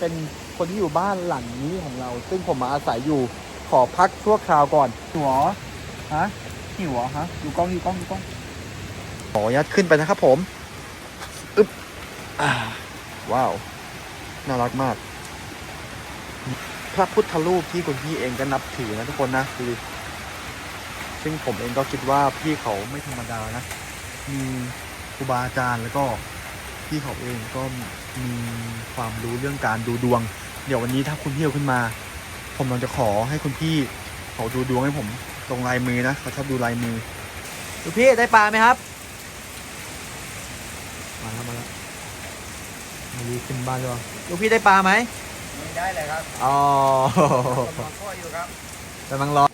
เป็นคนที่อยู่บ้านหลังนี้ของเรา ซึ่งผมมาอาศัยอยู่ขอพักชั่วคราวก่อนหัวฮะหิวเหรอฮะดูกล้องดูกล้องดูกล้องขออนุญาตขึ้นไปนะครับผมอึ๊บอ่าว้าว น่ารักมาก พระพุทธรูปที่คุณพี่เองก็นับถือนะทุกคนนะคือซึ่งผมเองก็คิดว่าพี่เขาไม่ธรรมดานะ มีครูบาอาจารย์แล้วก็พี่เขาเองก็ มีความรู้เรื่องการดูดวง เดี๋ยววันนี้ถ้าคุณพี่เอาขึ้นมา ผมลองจะขอให้คุณพี่เขาดูดวงให้ผมตรงลายมือนะเขาชอบดูลายมือดูพี่ได้ปลาไหมครับ มาแล้วมาแล้วมาดีขึ้นบ้านด้วยดูพี่ได้ปลาไหมไม่ได้เลยครับอ๋อกำลังพ่ออยู่ครับกำลังรอ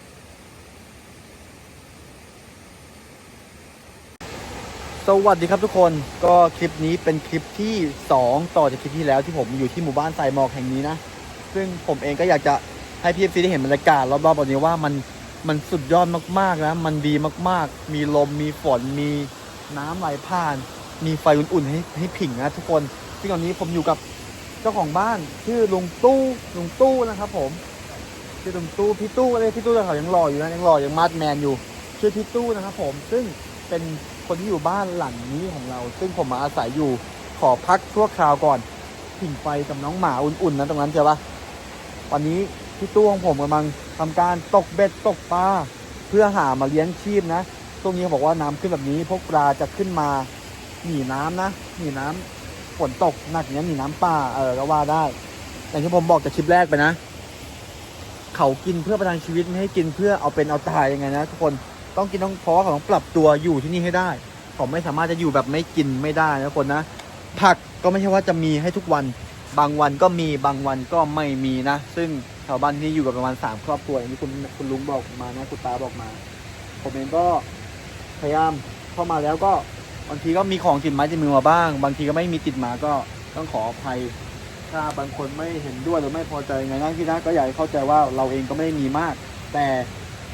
สวัสดีครับทุกคนก็คลิปนี้เป็นคลิปที่ 2 ต่อจากคลิปที่แล้วที่ผมอยู่ที่หมู่บ้านสายหมอกแห่งนี้นะ ซึ่งผมเองก็อยากจะให้พี่เอฟซีได้เห็นบรรยากาศรอบๆแบบนี้ว่ามันมันสุดยอดมากๆนะมันดีมากๆ มีลมมีฝนมีน้ำไหลผ่าน มีไฟอุ่นๆให้ให้ผิงนะทุกคนซึ่งตอนนี้ผมอยู่กับเจ้าของบ้านชื่อลุงตู้ลุงตู้นะครับ ผมชื่อลุงตู้พี่ตู้เลยพี่ตู้เขายังหล่ออยู่นะยังหล่อยังมาดแมนอยู่ชื่อพี่ตู้นะครับผมซึ่งเป็น คนที่อยู่บ้านหลังนี้ของเรา ซึ่งผมมาอาศัยอยู่ขอพักชั่วคราวก่อนผิงไฟกับน้องหมาอุ่นๆนะตรงนั้นใช่ปะวันนี้พี่ตู้ของผมกำลังทำการตกเบ็ดตกปลาเพื่อหามาเลี้ยงชีพนะช่วงนี้เขาบอกว่าน้ำขึ้นแบบนี้ พวกปลาจะขึ้นมาหนีน้ำนะหนีน้ำฝนตกหนักอย่างนี้ยหนีน้ำป่าเออก็ว่าได้ อย่างที่ผมบอกจากคลิปแรกไปนะ เขากินเพื่อประทังชีวิตไม่ให้กินเพื่อเอาเป็นเอาตายยังไงนะทุกคน ต้องกินต้องเพราะว่าเขาต้องปรับตัวอยู่ที่นี่ให้ได้เขาไม่สามารถจะอยู่แบบไม่กินไม่ได้นะคนนะ ผักก็ไม่ใช่ว่าจะมีให้ทุกวัน บางวันก็มีบางวันก็ไม่มีนะ ซึ่งชาวบ้านที่อยู่กับประมาณสามครอบครัวอย่างที่คุณคุณลุงบอกมานะคุณตาบอกมา ผมเองก็พยายามเข้ามาแล้วก็บางทีก็มีของติดไม้ติดมือมาบ้าง บางทีก็ไม่มีติดมาก็ต้องขออภัย ถ้าบางคนไม่เห็นด้วยหรือไม่พอใจยังไงนะพี่นะก็อยากให้เข้าใจว่าเราเองก็ไม่ได้มีมาก แต่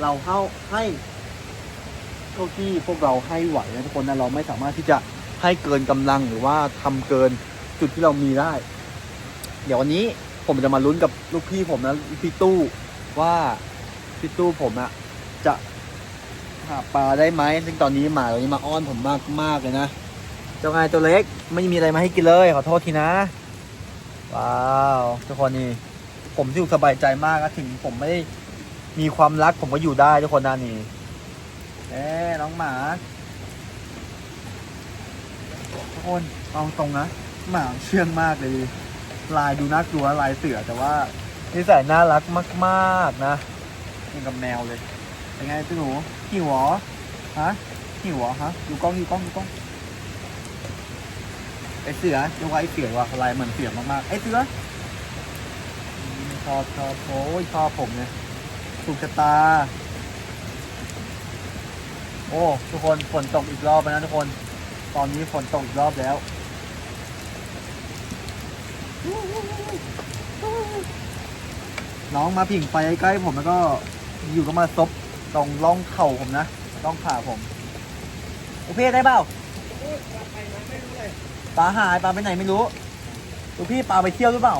เราเข้าให้ เท่าที่พวกเราให้ไหวนะทุกคนนะเราไม่สามารถที่จะให้เกินกำลังหรือว่าทำเกินจุดที่เรามีได้ เดี๋ยววันนี้ผมจะมาลุ้นกับลูกพี่ผมนะพี่ตู้ว่าพี่ตู้ผมอะจะหาปลาได้ไหมซึ่งตอนนี้หมาตัวนี้มาอ้อนผมมากมากเลยนะเจ้าไงตัวเล็กไม่มีอะไรมาให้กินเลย ขอโทษทีนะ ว้าวทุกคนนี่ผมรู้สึกสบายใจมากนะถึงผมไม่ได้มีความรักผมก็อยู่ได้ทุกคนนะนี่ เอ๊น้องหมา ทุกคนเอาตรงนะ หมาเชื่องมากเลย ลายดูน่ากลัวลายเสือแต่ว่านิสัยน่ารักมากๆนะเหมือนกับแมวเลย เป็นไงพี่หนูหิวเหรอฮะหิวเหรอฮะดูกล้องดูกล้องดูกล้องไอเสือยกว่าไอเสือว่ะลายเหมือนเสือมากๆไอเสือชอบชอบโอ้ยชอบผมเนี่ยถูกชะตา โอ้ทุกคนฝนตกอีกรอบแล้วนะทุกคน ตอนนี้ฝนตกอีกรอบแล้วน้องมาผิงไฟใกล้ผมแล้วก็อยู่ก็มาซบตรงร่องเข่าผมนะร่องขาผมโอเคได้เปล่าปลาหายปลาไปไหนไม่รู้ลูกพี่ปลาไปเที่ยวหรือเปล่า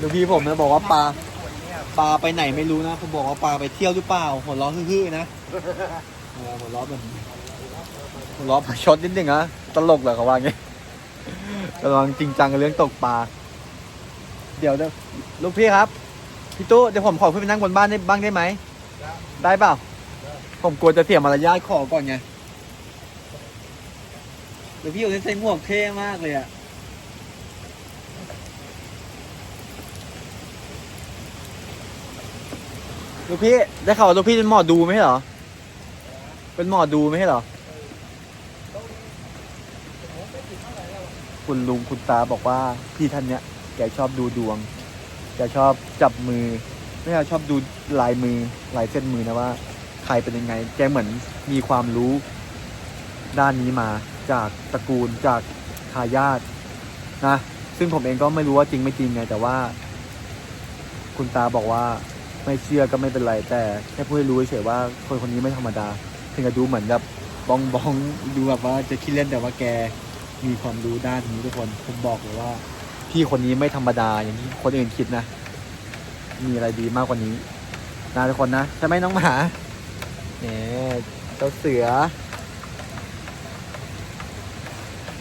ลูกพี่ผมนะบอกว่าปลา ปลาไปไหนไม่รู้นะผมบอกว่าปลาไปเที่ยวหรือเปล่าหัวเราะฮือๆนะหัวเราะแบบหัวเราะประชดนิดนึงนะตลกเหรอเขาว่างี้กำลังจริงจังกับเรื่องตกปลาเดี๋ยวเดี๋ยวลูกพี่ครับพี่ตู้เดี๋ยวผมขอขึ้นไปนั่งบนบ้านได้บ้างได้ไหมได้เปล่าผมกลัวจะเสียมารยาทขอก่อนไงเดี๋ยวพี่อยู่ในใส่หมวกเท่มากเลยอะ ลูกพี่ได้ข่าวว่าลูกพี่เป็นหมอดูไหมเหรอ เป็นหมอดูไหมเหรอ คุณลุงคุณตาบอกว่าพี่ท่านเนี้ยแกชอบดูดวง แกชอบจับมือ ไม่ใช่ชอบดูลายมือลายเส้นมือนะว่า ใครเป็นยังไง แกเหมือนมีความรู้ ด้านนี้มาจากตระกูลจากทายาทนะ ซึ่งผมเองก็ไม่รู้ว่าจริงไม่จริงไงแต่ว่า คุณตาบอกว่า ไม่เชื่อก็ไม่เป็นไรแต่แค่พูดให้รู้เฉยว่าคนคนนี้ไม่ธรรมดาถึงจะดูเหมือนแบบบองบองดูแบบว่าจะคิดเล่นแต่ว่าแกมีความรู้ด้านนี้ทุกคนผมบอกเลยว่า พี่คนนี้ไม่ธรรมดาอย่างที่คนอื่นคิดนะ มีอะไรดีมากกว่านี้นะทุกคนนะใช่ไหมน้องหมาเนี่ยเจ้าเสือ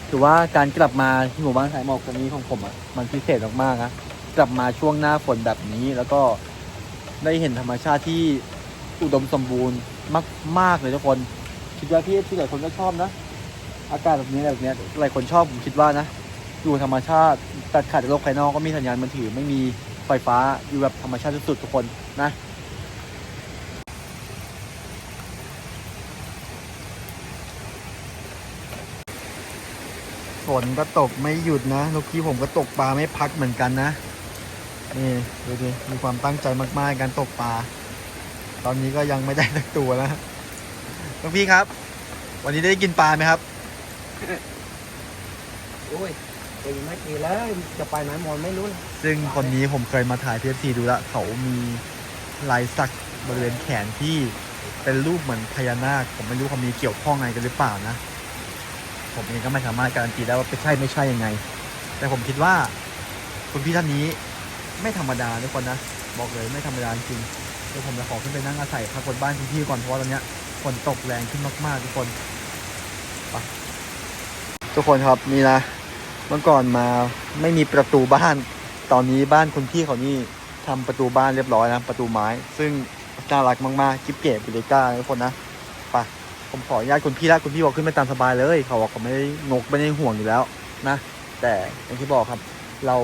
ถือว่าการกลับมาที่หมู่บ้านสายหมอกตรงนี้ของผมอะมันพิเศษมากๆนะกลับมาช่วงหน้าฝนแบบนี้แล้วก็ ได้เห็นธรรมชาติที่อุดมสมบูรณ์มาก ๆ เลยทุกคน คิดว่าพี่ที่หลายคนก็ชอบนะ อากาศแบบนี้แบบนี้หลายคนชอบผมคิดว่านะ อยู่ธรรมชาติตัดขาดจากโลกภายนอกก็มีสัญญาณมือถือไม่มีไฟฟ้าอยู่แบบธรรมชาติสุดๆทุกคนนะฝนก็ตกไม่หยุดนะลูกพี่ผมก็ตกปลาไม่พักเหมือนกันนะ นี่ดูดิมีความตั้งใจมากๆในการตกปลา ตอนนี้ก็ยังไม่ได้สักตัวนะลูกพี่ครับ วันนี้ได้กินปลาไหมครับโอ้ยตีไม่ตีแล้วจะไปไหนหมดไม่รู้เลยซึ่งคนนี้ผมเคยมาถ่ายพีเอฟซีดูแล้วเขามีลายสักบริเวณแขนที่เป็นรูปเหมือนพญานาค ผมไม่รู้เขามีเกี่ยวข้องอะไรกันหรือเปล่านะ ผมเองก็ไม่สามารถการันตีได้ว่าเป็นใช่ไม่ใช่ยังไง แต่ผมคิดว่าคุณพี่ท่านนี้ ไม่ธรรมดาทุกคนนะ บอกเลยไม่ธรรมดาจริงเดี๋ยวผมจะขอขึ้นไปนั่งอาศัยพักบนบ้านคุณพี่ก่อนเพราะตอนเนี้ยฝนตกแรงขึ้นมากๆทุกคนไปทุกคนครับนี่นะเมื่อก่อนมาไม่มีประตูบ้าน ตอนนี้บ้านคุณพี่เขานี่ทำประตูบ้านเรียบร้อยนะประตูไม้ ซึ่งน่ารักมากๆกิ๊บเก๋บิเลก้าทุกคนนะไปผมขออนุญาตคุณพี่ละคุณพี่บอกขึ้นไปตามสบายเลย เขาบอกเขาไม่ได้งกไม่ได้ห่วงอยู่แล้วนะ แต่อย่างที่บอกครับ เรา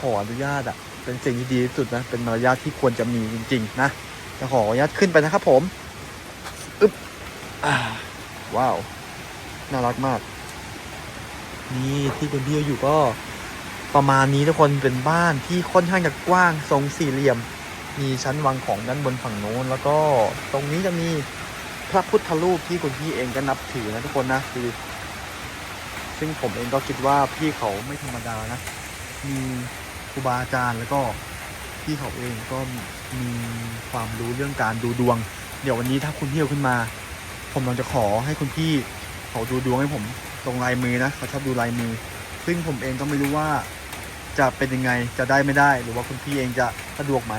ขออนุญาตอะ เป็นสิ่งที่ดีที่สุดนะ เป็นมารยาทที่ควรจะมีจริง ๆ นะจะขออนุญาตขึ้นไปนะครับผมอึ๊บอ่าว้าว น่ารักมาก นี่ที่คุณพี่อยู่ก็ประมาณนี้ทุกคนเป็นบ้านที่ค่อนข้างจะกว้างทรงสี่เหลี่ยม มีชั้นวางของด้านบนฝั่งโน้น แล้วก็ตรงนี้จะมีพระพุทธรูปที่คุณพี่เองก็นับถือนะทุกคนนะคือ ซึ่งผมเองก็คิดว่าพี่เขาไม่ธรรมดานะ มี ครูบาอาจารย์แล้วก็พี่เขาเองก็มีความรู้เรื่องการดูดวง เดี๋ยววันนี้ถ้าคุณพี่เอาขึ้นมา ผมลองจะขอให้คุณพี่เขาดูดวงให้ผมตรงลายมือนะเขาชอบดูลายมือ ซึ่งผมเองก็ไม่รู้ว่าจะเป็นยังไงจะได้ไม่ได้ หรือว่าคุณพี่เองจะสะดวกไหม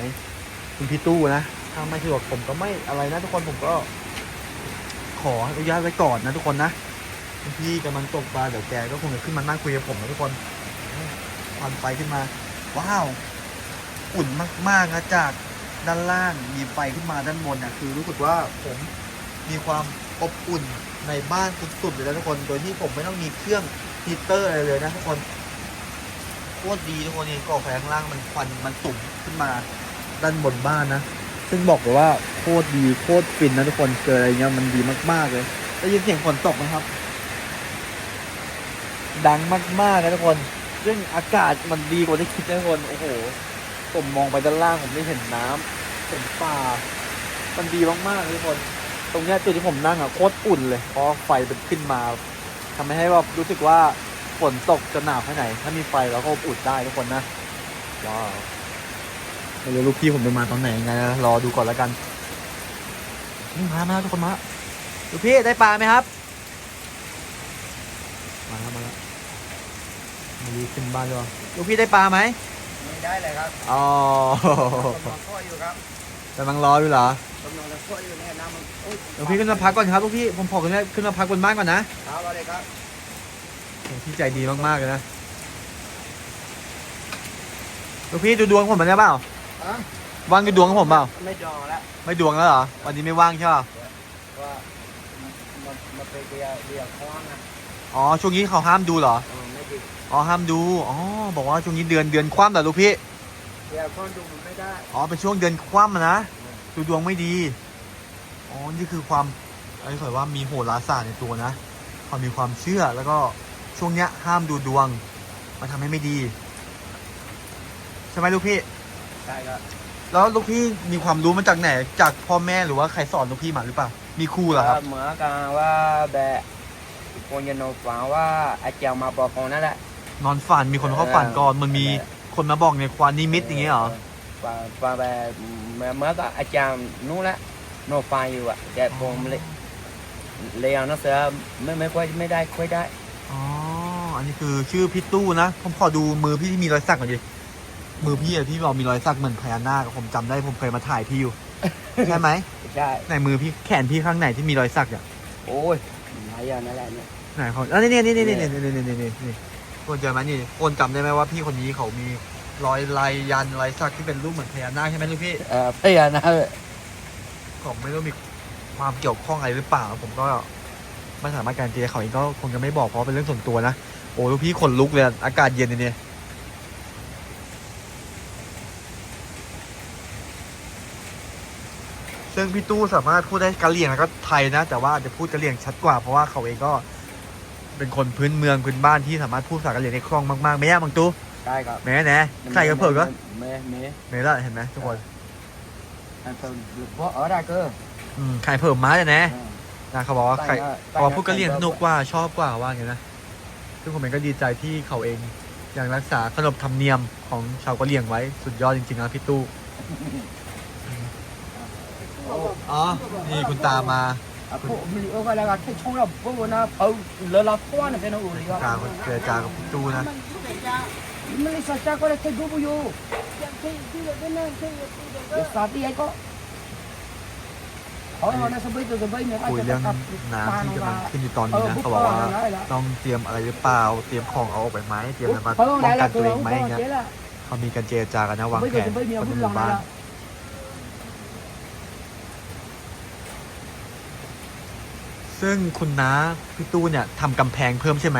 คุณพี่ตู้นะถ้าไม่สะดวกผมก็ไม่อะไรนะทุกคนผมก็ ขออนุญาตไว้ก่อนนะทุกคนนะคุณพี่กำลังตกปลาเดี๋ยวแกก็คงจะขึ้นมานั่งคุยกับผมนะทุกคนควันไฟขึ้นมา ว้าว อุ่นมากๆนะจากด้านล่างมีไฟขึ้นมาด้านบนนะคือรู้สึกว่าผมมีความอบอุ่นในบ้านสุดๆเลยนะทุกคน โดยที่ผมไม่ต้องมีเครื่องฮีตเตอร์อะไรเลยนะทุกคนโคตรดีทุกคนนี่ก่อไฟข้างล่างมันควันมันสุ่มขึ้นมาด้านบนบ้านนะ ซึ่งบอกเลยว่าโคตรดีโคตรฟินนะทุกคนเจออะไรเงี้ยมันดีมากๆเลยได้ยินเสียงฝนตกไหมครับ ดังมากๆนะทุกคน ซึ่งอากาศมันดีกว่าที่คิดนะคนโอ้โห ผมมองไปด้านล่างผมได้เห็นน้ำเห็นป่า มันดีมากๆเลยทุกคน ตรงเนี้ยจุดที่ผมนั่งอะโคตรอุ่นเลยเพราะไฟมันขึ้นมาทำให้แบบรู้สึกว่าฝนตกจะหนาวแค่ไหน ถ้ามีไฟเราก็อบอุ่นได้ทุกคนนะว้าวไม่รู้ลูกพี่ผมจะมาตอนไหนยังไงนะรอดูก่อนแล้วกันนี่มามาแล้วทุกคนมาลูกพี่ได้ปลาไหมครับ มาแล้วมาแล้ว มาดีขึ้นบ้านด้วยลูกพี่ได้ปลาไหมไม่ได้เลยครับอ๋อกำลังข้ออยู่ครับกำลังรออยู่เหรอกำลังจะข้ออยู่เนี่ยน้ำมันโอ้ยลูกพี่ขึ้นมาพักก่อนครับลูกพี่ผมขอขึ้นมาขึ้นมาพักบนบ้านก่อนนะเท้าเราเลยครับโอ้พี่ใจดีมากๆเลยนะลูกพี่ดูดวงผมมาได้เปล่าอะว่างดูดวงของผมเปล่า ไม่ดองแล้วไม่ดวงแล้วเหรอ วันนี้ไม่ว่างใช่ป่ะว่ามันมันไปเรียเรียคว้างนะอ๋อช่วงนี้เขาห้ามดูเหรอเออไม่ดี อ๋อห้ามดู อ๋อ บอกว่าช่วงนี้เดือนเดือนคว่ำเหรอลูกพี่เรียคว้างดูมันไม่ได้ อ๋อ เป็นช่วงเดือนคว่ำอะนะ ดูดวงไม่ดี อ๋อ นี่คือความอะไรขอยว่ามีโหราศาสตร์ในตัวนะ ความมีความเชื่อแล้วก็ช่วงเนี้ยห้ามดูดวง มันทำให้ไม่ดี ใช่ไหมลูกพี่ ใช่ครับ แล้วลูกพี่มีความรู้มาจากไหน จากพ่อแม่หรือว่าใครสอนลูกพี่มาหรือเปล่า มีครูเหรอครับ เหมือนกันว่าแบบคนยันโนฝังว่าอาจารย์มาบอกคนนั่นแหละ นอนฝันมีคนเข้าฝันก่อนมันมีคนมาบอกในควานนิมิตอย่างเงี้ยเหรอว่าว่าแบบเหมื่อนกับอาจารย์นู้นแหละโนฟังอยู่อะแต่ผมเลยเรียนหนังสือไม่ไม่ค่อยไม่ได้ค่อยได้อ๋ออันนี้คือชื่อพี่ตู้นะผมขอดูมือพี่ที่มีรอยสักหน่อยดิมือพี่อะพี่บอกมีรอยสักเหมือนพญานาคอะผมจำได้ผมเคยมาถ่ายพี่อยู่ใช่ไหมใช่ไหนมือพี่แขนพี่ข้างไหนที่มีรอยสักอะโอ้ยไหนอะนั่นแหละเนี่ยไหนเขาอันนี้นี่นี่นี่นี่นี่นี่นี่นี่นี่ คนเจอไหมนี่คนจำได้ไหมว่าพี่คนนี้เขามีรอยลายยันรอยสักที่เป็นรูปเหมือนพญานาคใช่ไหมลูกพี่เออพญานาคผมไม่รู้มีความเกี่ยวข้องอะไรหรือเปล่า ผมก็ไม่สามารถการันตีเขาเองก็คงจะไม่บอกเพราะเป็นเรื่องส่วนตัวนะโอ้ลูกพี่ขนลุกเลยอะอากาศเย็นเนี่ยซึ่งพี่ตู้สามารถพูดได้กะเหรี่ยงแล้วก็ไทยนะ แต่ว่าอาจจะพูดกะเหรี่ยงชัดกว่าเพราะว่าเขาเองก็ เป็นคนพื้นเมืองพื้นบ้านที่สามารถพูดภาษากะเหรี่ยงได้คล่องมากๆไม่ยากบางตู้ใช่ครับแหม่แหน่ใส่กระเพิกก็เมเมแหม่ละเห็นไหมทุกคนอันเพิ่มเพราะเออได้เก็อืมไข่เพิ่มม้าเลยนะนะเขาบอกว่าไข่พอพูดกะเหรี่ยงสนุกกว่าชอบกว่าว่าอย่างนี้นะซึ่งผมเองก็ดีใจที่เขาเองยังรักษาขนบธรรมเนียมของชาวกะเหรี่ยงไว้สุดยอดจริงๆนะพี่ตู้อ๋อนี่คุณตามา อะพวกมีเออว่าแล้วก็แค่ช่องเราพวกนั้นเอาเลอะละพวกนั้นเป็นอะไรคุณตาคนเจรจากับพี่ตู้นะมันเลยสัจจะก็เลยแค่ดูบุยูเดี๋ยวสาธิตไอ้ก็เอาเอานะสบายตัวสบายเนี่ยคุยเรื่องน้ำที่กำลังขึ้นอยู่ตอนนี้นะเขาบอกว่าต้องเตรียมอะไรหรือเปล่า เตรียมของเอาออกไปไหมเตรียมอะไรมาป้องกันตัวเองไหมอย่างเงี้ยเขามีการเจรจากันนะวางแผนคนในหมู่บ้าน ซึ่งคุณน้าพี่ตู้เนี่ยทำกำแพงเพิ่มใช่ไหม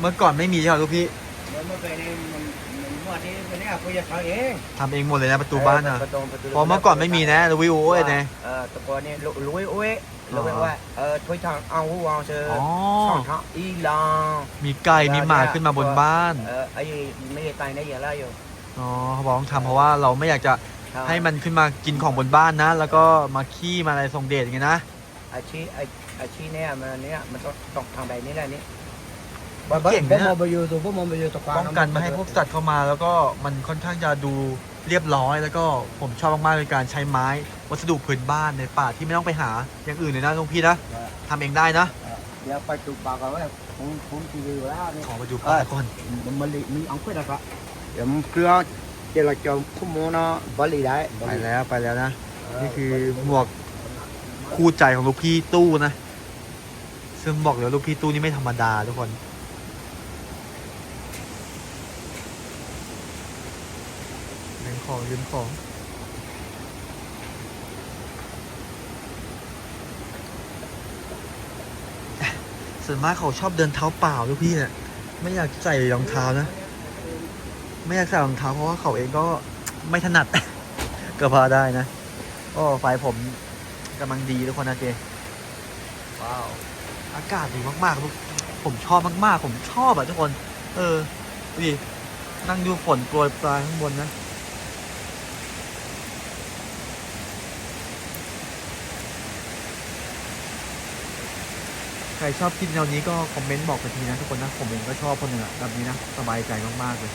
เมื่อก่อนไม่มีใช่ไหมลูกพี่เมื่อไปนี่มันมันงวดนี้เป็นเนี่ยกูจะทำเองทำเองหมดเลยนะประตูบ้านอะประตูประตูเพราะเมื่อก่อนไม่มีนะลุยโอ้ยนะ เออตะกอนนี่ลุยโอ้ยลุยว่าเออถ้วยทางเอาหูวางเชออ๋อช่องทางอีลองมีไก่มีหมาขึ้นมาบนบ้านเออไอ้ไม่ได้ตายได้ยังไงอยู่อ๋อเขาบอกต้องทำเพราะว่าเราไม่อยากจะให้มันขึ้นมากินของบนบ้านนะ แล้วก็มาขี้มาอะไรส่งเดชอย่างเงี้ยนะ อาชีพอาชีพเนี่ยมันเนี่ยมันต้องต้องทางใดนี่แหละนี่เก่งนะมองไปอยู่ตัวพวกมองไปอยู่ตะกป้องกันไม่ให้พวกสัตว์เข้ามา แล้วก็มันค่อนข้างจะดูเรียบร้อย แล้วก็ผมชอบมากๆในการใช้ไม้ วัสดุพื้นบ้านในป่าที่ไม่ต้องไปหาอย่างอื่นเลยนะลุงพี่นะทำเองได้นะเดี๋ยวไปจุดปากกันว่าคงคงทีวีแล้วนี่ขอไปดูป่าก่อนมันมันมีอังคุดนะครับเดี๋ยวมันเกลือเจรจาคุ้มโมนะบริได้ไปแล้วไปแล้วนะนี่คือหมวก คู่ใจของลูกพี่ตู้นะ ซึ่งบอกเลยลูกพี่ตู้นี่ไม่ธรรมดาทุกคนเล่นของยืมของ ส่วนมากเขาชอบเดินเท้าเปล่าลูกพี่เนี่ย ไม่อยากใส่รองเท้านะ ไม่อยากใส่รองเท้าเพราะว่าเขาเองก็ไม่ถนัด ก็พอได้นะก็ไฟผม กำลังดีทุกคนนะเจว้าวอากาศดีมากๆลูกผมชอบมากๆ ผมชอบอะทุกคน เออดูดินั่งดูฝนโปรยปลายข้างบนนะใครชอบคลิปแนวนี้ก็คอมเมนต์บอกกันทีนะทุกคนนะผมเองก็ชอบคนหนึ่งอะแบบนี้นะ สบายใจมากๆเลย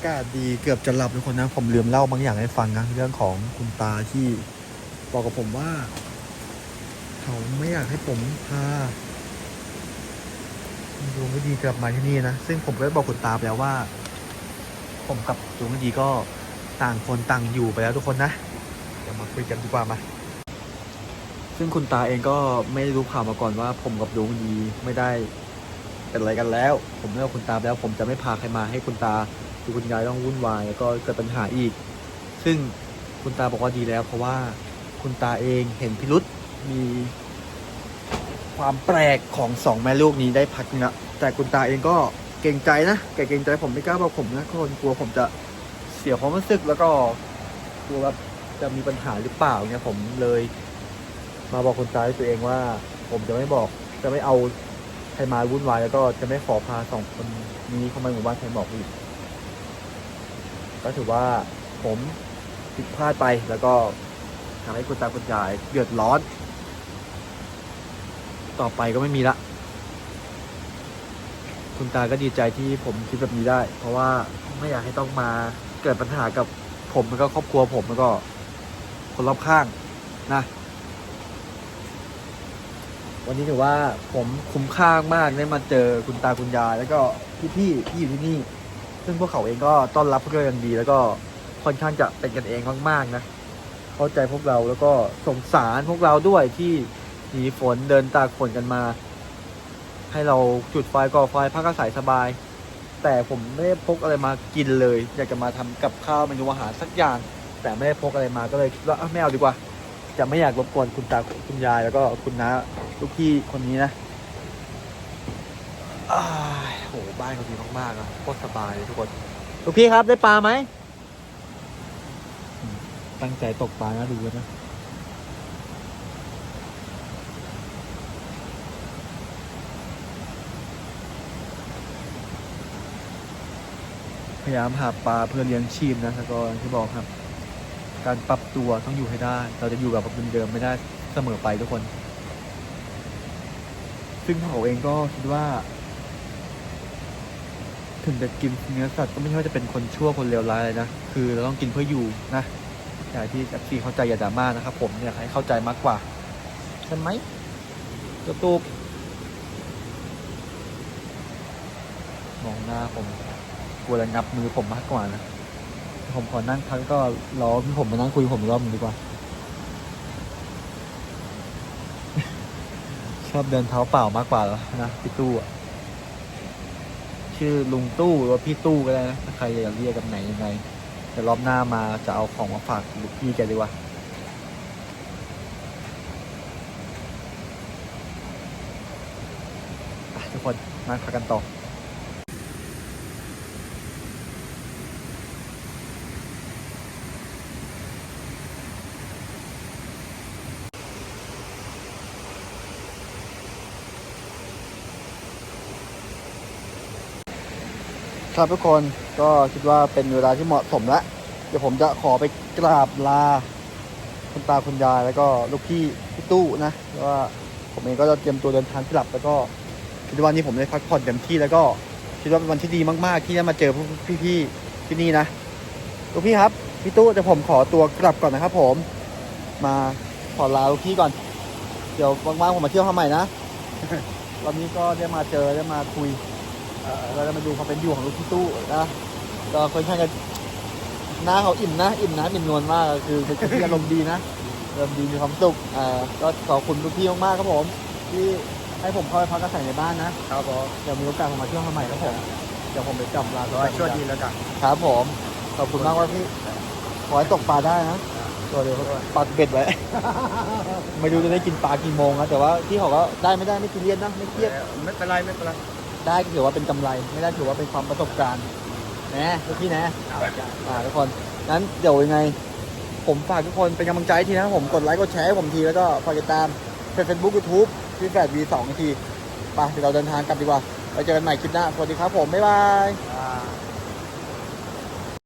ากาศดีเกือบจะหลับทุกคนนะ ผมลืมเล่าบางอย่างให้ฟังนะเรื่องของคุณตาที่บอกกับผมว่า เขาไม่อยากให้ผมพาดวงไม่ดีกลับมาที่นี่นะ ซึ่งผมก็ได้บอกคุณตาไปแล้วว่า ผมกับดวงไม่ดีก็ต่างคนต่างอยู่ไปแล้วทุกคนนะเดี๋ยวมาคุยกันดีกว่ามาซึ่งคุณตาเองก็ไม่รู้ข่าวมาก่อนว่า ผมกับดวงดีไม่ได้เป็นอะไรกันแล้ว ผมเลิกคุณตาไปแล้ว ผมจะไม่พาใครมาให้คุณตา หรือคุณยายต้องวุ่นวายแล้วก็เกิดปัญหาอีก ซึ่งคุณตาบอกว่าดีแล้ว เพราะว่าคุณตาเองเห็นพิรุษมีความแปลกของสองแม่ลูกนี้ได้พักนะแต่คุณตาเองก็เกรงใจนะแกเกรงใจผมไม่กล้าบอกผมนะคนกลัวผมจะเสียความรู้สึกแล้วก็กลัวแบบจะมีปัญหาหรือเปล่าเนี่ยผมเลย มาบอกคุณตาด้ตัวเองว่า ผมจะไม่บอกจะไม่เอาใครมาวุ่นวายแล้วก็จะไม่ขอพาสองคนนี้เข้ามาหมู่บ้านใครบอกอีก ก็ถือว่าผมผิดพลาดไปแล้วก็ทำให้คุณตาคุณยายเดือดร้อน ต่อไปก็ไม่มีละ คุณตาก็ดีใจที่ผมคิดแบบนี้ได้ เพราะว่าไม่อยากให้ต้องมาเกิดปัญหากับผมแล้วก็ครอบครัวผมแล้วก็ คนรอบข้างนะ วันนี้ถือว่าผมคุ้มค่ามากได้มาเจอคุณตาคุณยาย แล้วก็พี่ๆที่อยู่ที่นี่ ซึ่งพวกเขาเองก็ต้อนรับพวกเราอย่างดี แล้วก็ค่อนข้างจะเป็นกันเองมากๆนะเข้าใจพวกเราแล้วก็สงสารพวกเราด้วยที่หนีฝนเดินตากฝนกันมา ให้เราจุดไฟก่อไฟพักอาศัยสบาย แต่ผมไม่ได้พกอะไรมากินเลย อยากจะมาทำกับข้าวเมนูอาหารสักอย่าง แต่ไม่ได้พกอะไรมาก็เลยคิดว่าไม่เอาดีกว่า จะไม่อยากรบกวนคุณตาคุณยายแล้วก็คุณน้าลูกพี่คนนี้นะอา บ้านเขาดีมากๆอะโคตรสบายเลยทุกคนลูกพี่ครับได้ปลาไหมอืมตั้งใจตกปลานะดูไว้นะพยายามหาปลาเพื่อเลี้ยงชีพนะแล้วก็อย่างที่บอกครับ การปรับตัวต้องอยู่ให้ได้ เราจะอยู่กับแบบเดิมๆไม่ได้เสมอไปทุกคน ซึ่งเขาเองก็คิดว่า ถึงจะกินเนื้อสัตว์ก็ไม่ใช่ว่าจะเป็นคนชั่วคนเลวร้ายเลยนะ คือเราต้องกินเพื่ออยู่นะอยากที่เอฟซีเข้าใจอย่าดราม่านะครับผมเนี่ยให้เข้าใจมากกว่าใช่ไหมตัวตูบมองหน้าผมกลัวจะงับมือผมมากกว่านะผมขอนั่งพักก็รอพี่ผมมานั่งคุยผมรอบนึงดีกว่า ชอบเดินเท้าเปล่ามากกว่าแล้วนะพี่ตู้อะ ชื่อลุงตู้หรือว่าพี่ตู้ก็ได้นะถ้าใครอยากเรียกกันไหนยังไงเดี๋ยวรอบหน้ามาจะเอาของมาฝากลูกพี่แกดีกว่าทุกคนมาพักกันต่อ ครับทุกคนก็คิดว่าเป็นเวลาที่เหมาะสมแล้วเดี๋ยวผมจะขอไปกราบลาคุณตาคุณยายแล้วก็ลูกพี่พี่ตู้นะว่าผมเองก็จะเตรียมตัวเดินทางกลับแล้วก็คิดว่าวันนี้ผมได้พักผ่อนเต็มที่แล้วก็คิดว่าเป็นวันที่ดีมาก ๆ ที่ได้มาเจอพวกพี่ๆที่นี่นะลูกพี่ครับพี่ตู้เดี๋ยวผมขอตัวกลับก่อนนะครับ ผมมาขอลาลูกพี่ก่อน เดี๋ยวว่างๆผมมาเที่ยวข้าใหม่นะรอบนี้ก็ได้มาเจอได้มาคุย เอ่อเราจะมาดูความเป็นอยู่ของลูกพี่ตู้นะก็ค่อนข้างจะหน้าเขาอิ่มนะ อิ่มนะอิ่มนวลมากคือเป็นคนที่อารมณ์ดีนะอารมณ์ดีมีความสุขอ่าก็ขอบคุณลูกพี่มากๆครับผมที่ให้ผมเข้าไปพักอาศัยในบ้านนะครับผมเดี๋ยวมีโอกาสผมมาเที่ยวข้างใหม่ครับผมเดี๋ยวผมไปจับลาขอให้โชคดีแล้วกันครับผมขอบคุณมากว่าพี่ขอให้ตกปลาได้นะตัวเดียวปักเบ็ดไว้ไม่รู้จะได้กินปลากี่โมงนะแต่ว่าพี่เขาก็ได้ไม่ได้ไม่ซีเรียสนะไม่เครียดไม่เป็นไรไม่เป็นไร ได้ก็ถือว่าเป็นกำไร ไม่ได้ถือว่าเป็นความประสบการณ์นะทุกพี่นะอ่าทุกคนนั้นเดี๋ยวยังไง ผมฝากทุกคนเป็นกำลังใจให้ทีนะครับผมกดไลค์กดแชร์ให้ผมทีแล้วก็ฝากติดตามเฟซบุ๊กยูทูบพี่แฟดวีสองทีไปเดี๋ยวเราเดินทางกลับดีกว่าไปเจอกันใหม่คลิปหน้าสวัสดีครับผมบ๊ายบาย